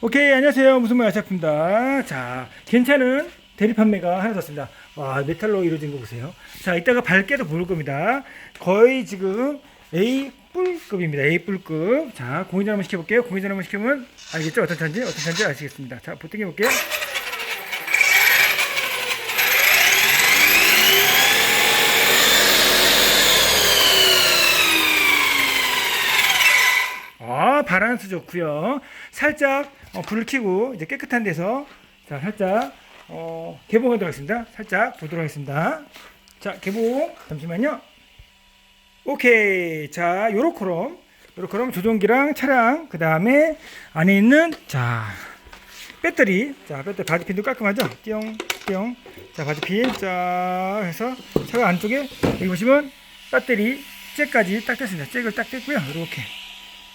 오케이 안녕하세요. 무슨 말 아샤프입니다. 자 괜찮은 대리 판매가 하나 떴습니다. 와 메탈로 이루어진 거 보세요. 자 이따가 밝게도 볼 겁니다. 거의 지금 A 뿔급입니다. A 뿔급. 자 공인전 한번 시켜볼게요. 공인전 한번 시키면 알겠죠? 어떤 차인지? 어떤 차인지 아시겠습니다. 자 보통 해볼게요. 아, 바란스 좋고요. 살짝 어, 불을 켜고 이제 깨끗한 데서 자 살짝 어, 개봉하도록 하겠습니다. 살짝 보도록 하겠습니다. 자 개봉. 잠시만요. 오케이. 자 요렇게럼. 요렇게럼 조종기랑 차량 그 다음에 안에 있는 자 배터리. 자 배터리 바지핀도 깔끔하죠? 띠용 자 바지핀. 자 해서 차가 안쪽에 여기 보시면 배터리 잭까지 딱 됐습니다. 잭을 딱 됐고요. 이렇게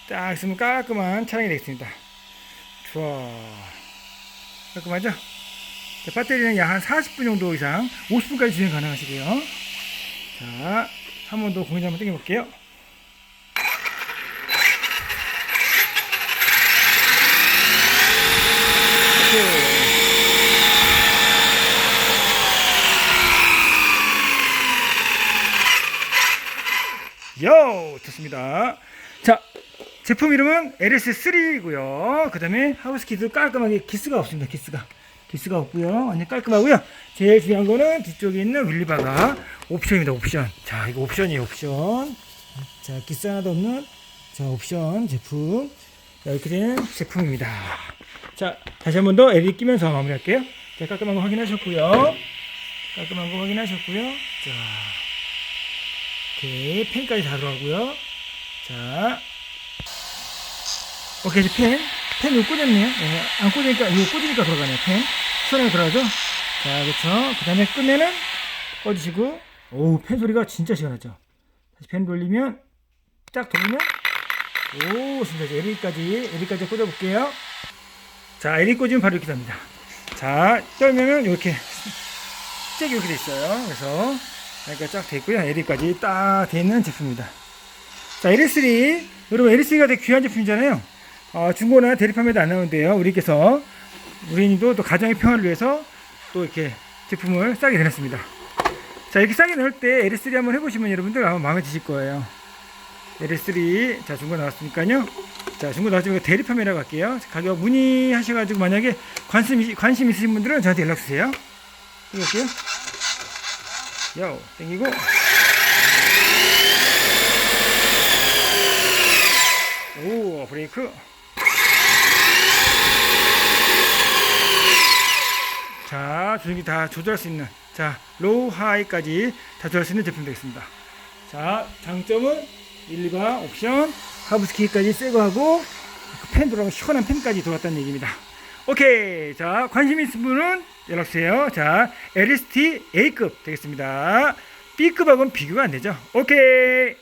딱 있으면 깔끔한 차량이 되겠습니다. 좋아. 깔끔하죠? 자, 배터리는 약 한 40분 정도 이상, 50분까지 주행 가능하시고요. 자, 한 번 더 공기 한번 당겨볼게요. 요! 좋습니다. 자, 제품 이름은 LS3이고요. 그 다음에 하우스키도 깔끔하게 기스가 없습니다. 기스가. 기스가 없고요. 완전 깔끔하고요. 제일 중요한 거는 뒤쪽에 있는 윌리바가 옵션입니다. 옵션. 자, 이거 옵션이에요. 옵션. 자, 기스 하나도 없는 자, 옵션 제품. 자, 이렇게 된 제품입니다. 자, 다시 한 번 더 LED 끼면서 마무리할게요. 자, 깔끔한 거 확인하셨고요. 깔끔한 거 확인하셨고요. 자, 오케이. 펜까지 다 들어가고요. 자, 오케이 이제 펜, 펜 이거 꽂았네요. 예, 안 꽂으니까 이거 꽂으니까 들어가네요. 펜 시원하게 들어가죠. 자 그렇죠. 그 다음에 끄면은 꺼주시고, 오 펜 소리가 진짜 시원하죠. 다시 펜 돌리면 딱 돌리면 오 진짜 LED까지 LED까지 꽂아볼게요. 자 LED 꽂으면 바로 이렇게 됩니다. 자 떨면은 이렇게 잭이 이렇게 돼 있어요. 그래서 여기가 쫙돼 있고요. LED까지 딱 돼 있는 제품입니다. 자, LS3. 여러분, LS3가 되게 귀한 제품이잖아요. 어, 중고나 대리 판매도 안 나오는데요. 우리께서, 우리님도 또 가정의 평화를 위해서 또 이렇게 제품을 싸게 내놨습니다. 자, 이렇게 싸게 넣을 때 LS3 한번 해보시면 여러분들 아마 마음에 드실 거예요. LS3. 자, 중고 나왔으니까요. 자, 중고 나왔으니까 대리 판매라고 할게요. 가격 문의하셔가지고 만약에 관심, 관심 있으신 분들은 저한테 연락 주세요. 이렇게요. 요, 땡기고. 오 브레이크 자 조종기 다 조절할 수 있는 자 로우 하이까지 다 조절할 수 있는 제품 되겠습니다. 자 장점은 일리바 옵션 하부스키까지 새거 하고 펜 들어가고 시원한 펜까지 들어왔다는 얘기입니다. 오케이 자 관심 있으신 분은 연락주세요. 자 LST A급 되겠습니다. B급하고는 비교가 안 되죠. 오케이